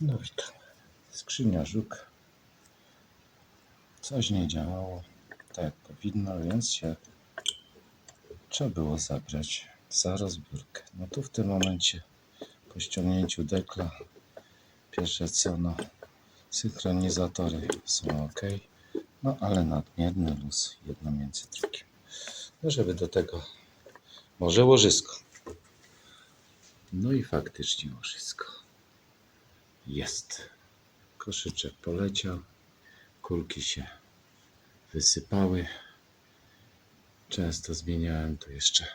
No witam. Skrzynia żuk. Coś nie działało tak jak powinno, więc się trzeba było zabrać za rozbiórkę. No tu w tym momencie po ściągnięciu dekla pierwsze co no synchronizatory są ok, no ale nadmierny luz jedno między drugim. No żeby do tego może łożysko. No i faktycznie łożysko. Jest. Koszyczek poleciał. Kulki się wysypały. Często zmieniałem tu jeszcze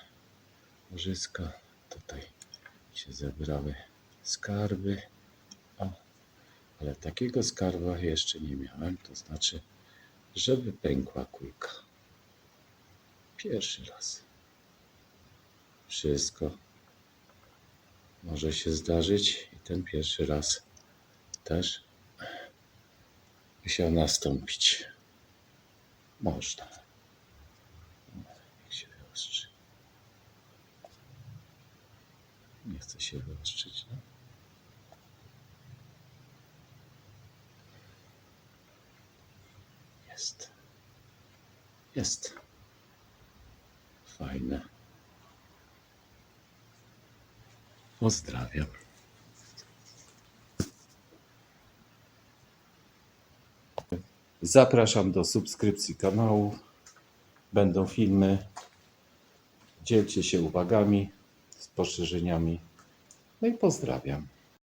łożyska. Tutaj się zebrały skarby. O, ale takiego skarba jeszcze nie miałem. To znaczy, żeby pękła kulka. Pierwszy raz. Wszystko może się zdarzyć i ten pierwszy raz też musiał nastąpić. Można. Się wyostrzy. Nie chce się wyostrzyć. No. Jest. Jest. Fajne. Pozdrawiam. Zapraszam do subskrypcji kanału. Będą filmy. Dzielcie się uwagami, spostrzeżeniami. No i pozdrawiam.